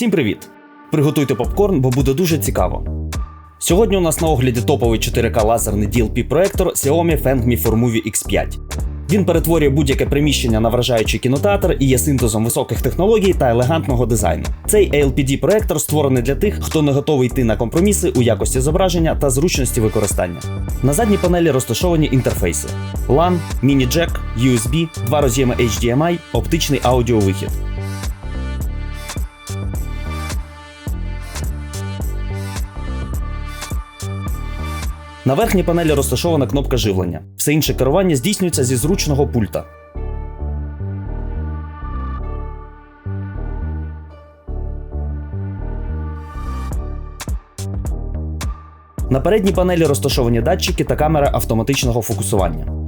Всім привіт! Приготуйте попкорн, бо буде дуже цікаво. Сьогодні у нас на огляді топовий 4К лазерний DLP проектор Xiaomi Fengmi Movie X5. Він перетворює будь-яке приміщення на вражаючий кінотеатр і є синтезом високих технологій та елегантного дизайну. Цей ALPD проектор створений для тих, хто не готовий йти на компроміси у якості зображення та зручності використання. На задній панелі розташовані інтерфейси: LAN, міні-джек, USB, два роз'єми HDMI, оптичний аудіовихід. На верхній панелі розташована кнопка живлення. Все інше керування здійснюється зі зручного пульта. На передній панелі розташовані датчики та камера автоматичного фокусування.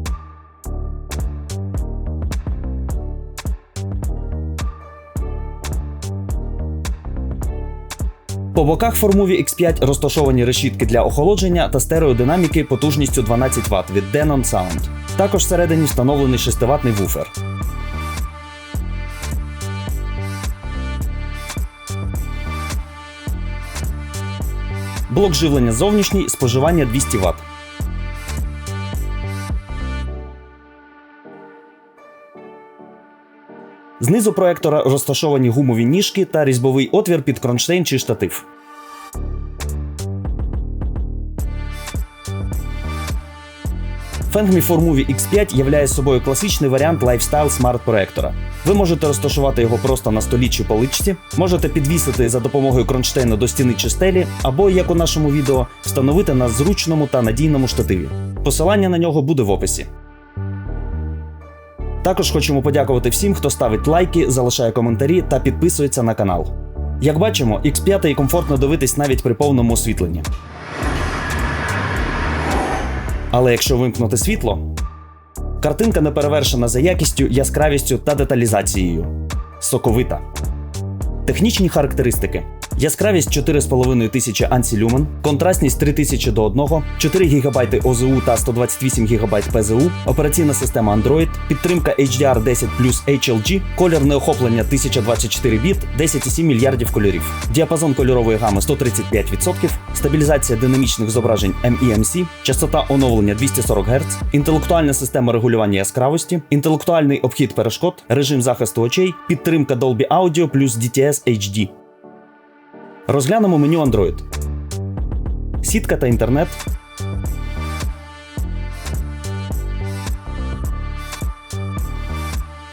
По боках формуві X5 розташовані решітки для охолодження та стереодинаміки потужністю 12 Вт від Denon Sound. Також всередині встановлений 6-ватний вуфер. Блок живлення зовнішній, споживання 200 Вт. Знизу проектора розташовані гумові ніжки та різьбовий отвір під кронштейн чи штатив. Fengmi Movie X5 являє собою класичний варіант лайфстайл смарт-проектора. Ви можете розташувати його просто на столі чи поличці, можете підвісити за допомогою кронштейну до стіни чи стелі, або, як у нашому відео, встановити на зручному та надійному штативі. Посилання на нього буде в описі. Також хочемо подякувати всім, хто ставить лайки, залишає коментарі та підписується на канал. Як бачимо, X5 комфортно дивитись навіть при повному освітленні. Але якщо вимкнути світло, картинка не перевершена за якістю, яскравістю та деталізацією. Соковита. Технічні характеристики. Яскравість 4,5 тисячі ANSI люмен, контрастність 3000 до 1, 4 ГБ ОЗУ та 128 ГБ ПЗУ, операційна система Android, підтримка HDR10 HLG, кольорне охоплення 1024 біт, 10,7 мільярдів кольорів, діапазон кольорової гами 135%, стабілізація динамічних зображень MEMC, частота оновлення 240 Гц, інтелектуальна система регулювання яскравості, інтелектуальний обхід перешкод, режим захисту очей, підтримка Dolby Audio плюс DTS HD. Розглянемо меню Android. Сітка та інтернет.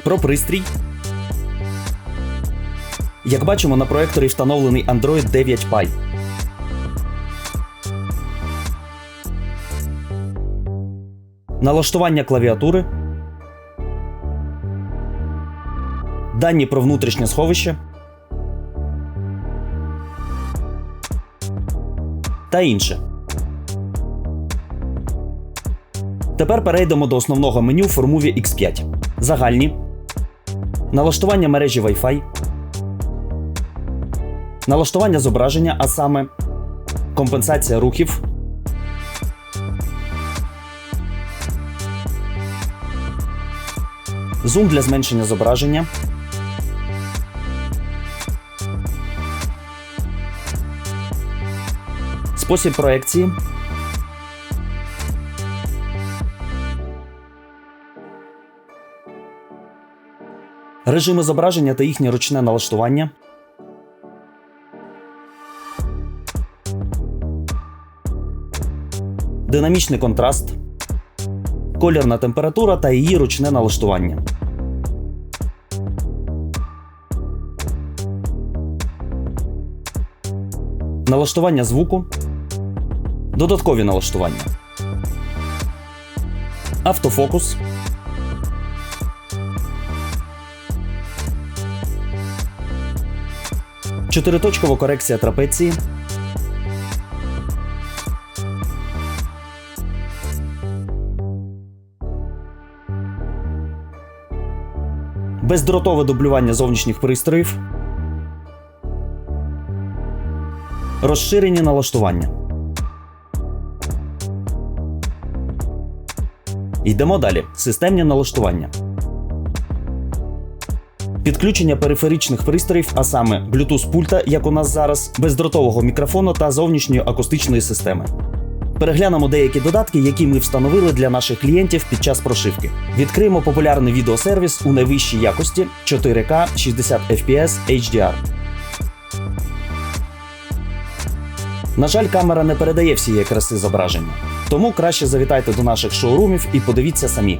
Про пристрій. Як бачимо, на проекторі встановлений Android 9 Pie. Налаштування клавіатури. Дані про внутрішнє сховище. Та інше. Тепер перейдемо до основного меню Formuvі X5. Загальні. Налаштування мережі Wi-Fi. Налаштування зображення, а саме компенсація рухів. Зум для зменшення зображення. Спосіб проекції. Режими зображення та їхнє ручне налаштування. Динамічний контраст. Колірна температура та її ручне налаштування. Налаштування звуку. Додаткові налаштування. Автофокус. Чотириточкова корекція трапеції. Бездротове дублювання зовнішніх пристроїв. Розширені налаштування. Йдемо далі. Системні налаштування. підключення периферичних пристроїв, а саме Bluetooth пульта, як у нас зараз, бездротового мікрофону та зовнішньої акустичної системи. Переглянемо деякі додатки, які ми встановили для наших клієнтів під час прошивки. Відкриємо популярний відеосервіс у найвищій якості 4К 60 FPS HDR. На жаль, камера не передає всієї краси зображення, тому краще завітайте до наших шоурумів і подивіться самі.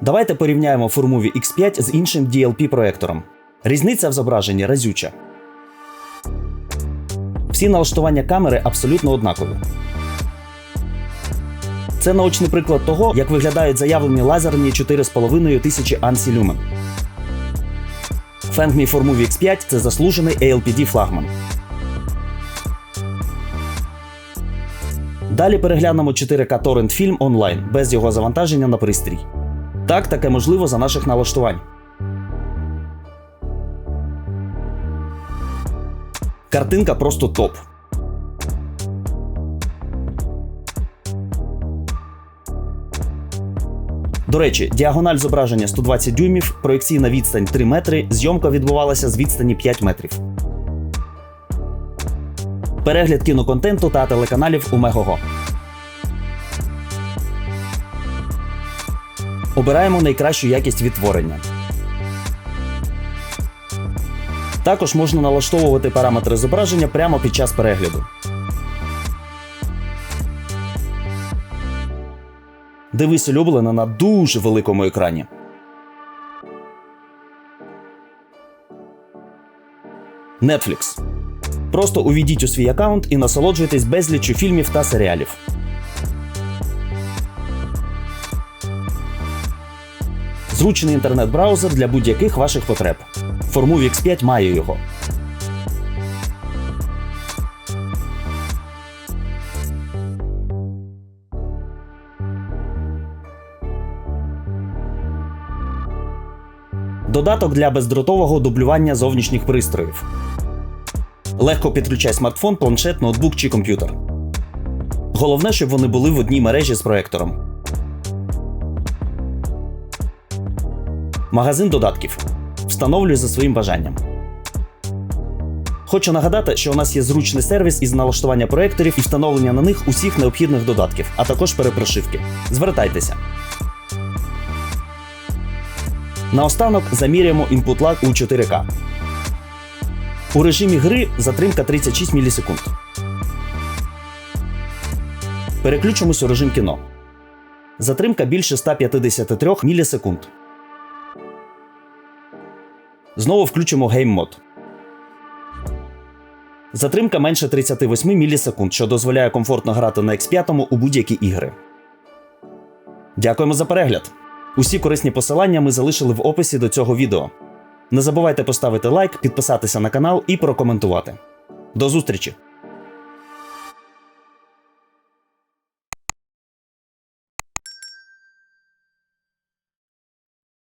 Давайте порівняємо Formuvі X5 з іншим DLP-проектором. Різниця в зображенні разюча. Всі налаштування камери абсолютно однакові. Це наочний приклад того, як виглядають заявлені лазерні 4,5 тисячі ANSI люмен. Fengmi Formuvі X5 це заслужений ALPD флагман. Далі переглянемо 4К торрент фільм онлайн без його завантаження на пристрій. Так, таке можливо за наших налаштувань. Картинка просто топ. До речі, діагональ зображення 120 дюймів, проекційна відстань 3 метри, зйомка відбувалася з відстані 5 метрів. Перегляд кіноконтенту та телеканалів у Мегого. Обираємо найкращу якість відтворення. Також можна налаштовувати параметри зображення прямо під час перегляду. Дивись улюблено на дуже великому екрані. Netflix. Просто увійдіть у свій аккаунт і насолоджуйтесь безліччю фільмів та серіалів. Зручний інтернет-браузер для будь-яких ваших потреб. Formuvі X5 має його. Додаток для бездротового дублювання зовнішніх пристроїв. Легко підключай смартфон, планшет, ноутбук чи комп'ютер. Головне, щоб вони були в одній мережі з проектором. Магазин додатків. Встановлюй за своїм бажанням. Хочу нагадати, що у нас є зручний сервіс із налаштування проекторів і встановлення на них усіх необхідних додатків, а також перепрошивки. Звертайтеся. Наостанок заміряємо input lag у 4К. У режимі гри затримка 36 мілісекунд. Переключимось у режим кіно. Затримка більше 153 мілісекунд. Знову включимо Game Mode. Затримка менше 38 мілісекунд, що дозволяє комфортно грати на X5 у будь-які ігри. Дякуємо за перегляд! Усі корисні посилання ми залишили в описі до цього відео. Не забувайте поставити лайк, підписатися на канал і прокоментувати. До зустрічі!